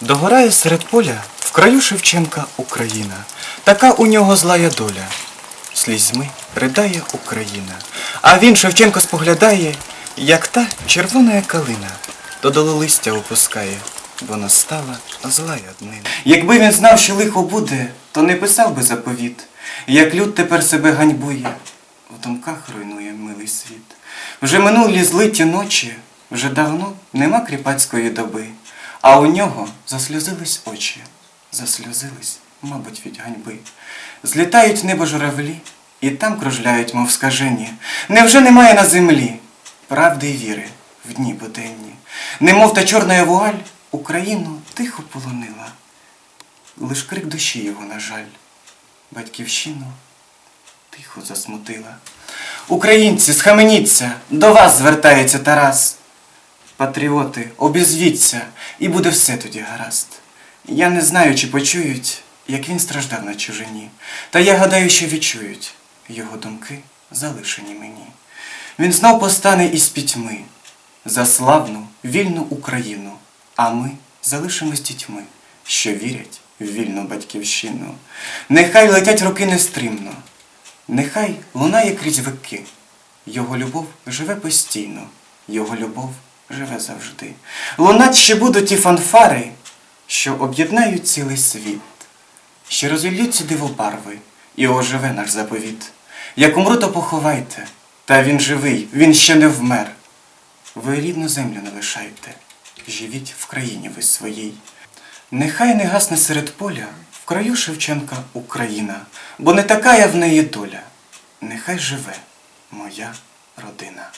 Догорає серед поля в краю Шевченка Україна. Така у нього злая доля. Слізьми ридає Україна. А він Шевченко споглядає, як та червона калина, додолу листя опускає, бо настала злая днина. Якби він знав, що лихо буде, то не писав би заповіт. Як люд тепер себе ганьбує, в думках руйнує милий світ. Вже минулі злиті ночі, вже давно нема кріпацької доби, а у нього засльозились очі, засльозились, мабуть, від ганьби. Злітають небо журавлі, і там кружляють, мов скажені. Невже немає на землі правди й віри в дні буденні? Немов та чорна вуаль Україну тихо полонила. Лиш крик душі його, на жаль, батьківщину тихо засмутила. Українці, схаменіться, до вас звертається Тарас. Патріоти, обізвіться, і буде все тоді гаразд. Я не знаю, чи почують, як він страждав на чужині, та я гадаю, що відчують його думки залишені мені. Він знов постане із пітьми за славну, вільну Україну, а ми залишимось дітьми, що вірять в вільну батьківщину. Нехай летять роки нестримно, нехай лунає крізь вики. Його любов живе постійно, його любов живе завжди. Лунать ще будуть ті фанфари, що об'єднають цілий світ, що розіллються дивобарви, і оживе наш заповіт. Як умру, то поховайте, та він живий, він ще не вмер. Ви рідну землю не лишайте, живіть в країні ви своїй. Нехай не гасне серед поля в краю Шевченка Україна, бо не така я в неї доля. Нехай живе моя родина.